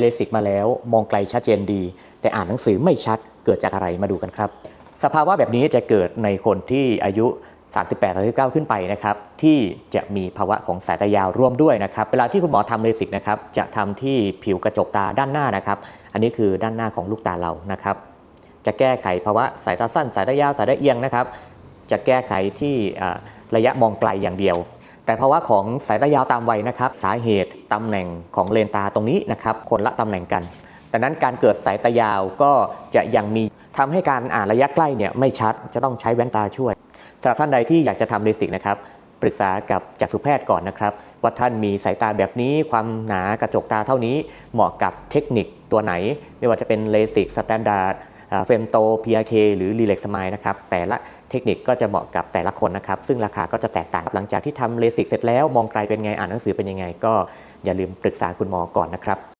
เลสิกมาแล้ว มองไกลชัดเจนดี แต่อ่านหนังสือไม่ชัดเกิดจากอะไรมาดูกันครับ สภาวะแบบนี้จะเกิดในคนที่อายุ 38 39 ขึ้นไปนะครับที่จะมีภาวะของสายตายาวร่วมด้วยนะครับเวลาที่คุณหมอทำเลสิกนะครับจะทำที่ผิวกระจกตาด้านหน้านะครับ อันนี้คือด้านหน้าของลูกตาเรานะครับจะแก้ไขภาวะสายตาสั้น สายตายาวสายตาเอียงนะครับจะแก้ไขที่ระยะมองไกลอย่างเดียว แต่ภาวะของสายตายาวตามวัยนะครับ สาเหตุตำแหน่งของเลนตาตรงนี้นะครับคนละตำแหน่งกันดังนั้นการเกิดสายตายาวก็จะยังมีทำให้การอ่านระยะใกล้เนี่ยไม่ชัดจะต้องใช้แว่นตาช่วยสำหรับท่านใดที่อยากจะทำเลสิกนะครับปรึกษากับจักษุแพทย์ก่อนนะครับ ว่าท่านมีสายตาแบบนี้ความหนากระจกตาเท่านี้เหมาะกับเทคนิคตัวไหน ไม่ว่าจะเป็นเลสิกสแตนดาร์ด เฟมโต PRK หรือ r e l a x s m i l e นะครับแต่ละเทคนิคก็จะเหมาะกับแต่ละคนนะครับ ซึ่งราคาก็จะแตกต่างหลังจากที่ทำเลสิกเสร็จแล้วมองไกลเป็นไงอ่านหนังสือเป็นยังไง ก็อย่าลืมปรึกษาคุณหมอก่อนนะครับ